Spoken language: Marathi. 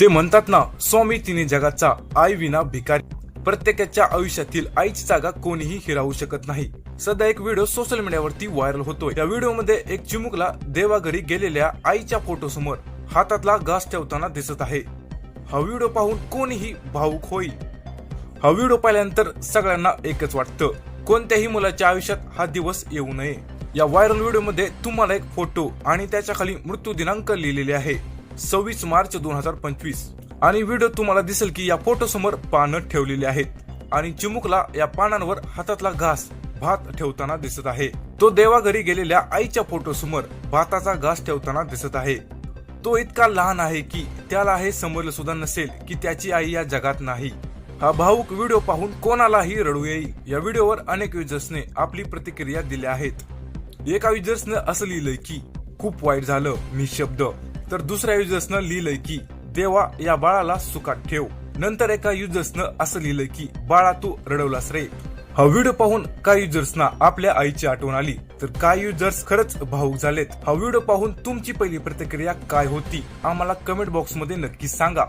ते म्हणतात ना स्वामी तिने जगाचा आई विना भिकारी. प्रत्येकाच्या आयुष्यातील आईची जागा कोणीही हिरावू शकत नाही. सध्या एक व्हिडिओ सोशल मीडियावरती व्हायरल होतोय. या व्हिडिओमध्ये एक चिमुकला देवाघरी गेलेल्या आईच्या फोटो समोर हातातला घास ठेवताना दिसत आहे. हा व्हिडिओ पाहून कोणीही भावुक होईल. हा व्हिडिओ पाहिल्यानंतर सगळ्यांना एकच वाटतं कोणत्याही मुलाच्या आयुष्यात हा दिवस येऊ नये. या व्हायरल व्हिडिओमध्ये तुम्हाला एक फोटो आणि त्याच्याखाली मृत्यू दिनांक लिहिलेले आहे. सव्वीस मार्च दोन हजार पंचवीस. आणि व्हिडिओ तुम्हाला दिसेल की या फोटो समोर पानं ठेवलेली आहेत. आणि चिमुकला या पानांवर हातातला घास भात ठेवताना दिसत आहे. तो देवाघरी गेलेल्या आईच्या फोटो समोर भाताचा घास ठेवताना दिसत आहे. तो इतका लहान आहे की त्याला हे समजलं सुद्धा नसेल की त्याची आई या जगात नाही. हा भाऊक व्हिडिओ पाहून कोणालाही रडू येईल या व्हिडिओवर अनेक युजर्सने आपली प्रतिक्रिया दिल्या आहेत. एका युजर्सने असं लिहिलंय की खूप वाईट झालं निशब्द तर दुसऱ्या युजर्सनं लिहिलंय की देवा या बाळाला सुखात ठेव. नंतर एका युजर्सनं असं लिहिलंय की बाळा तू रडवलास रे. हा व्हिडिओ पाहून काही युजर्सना आपल्या आईची आठवण आली. तर काही युजर्स खरंच भाऊक झालेत. हा व्हिडिओ पाहून तुमची पहिली प्रतिक्रिया काय होती? आम्हाला कमेंट बॉक्समध्ये नक्की सांगा.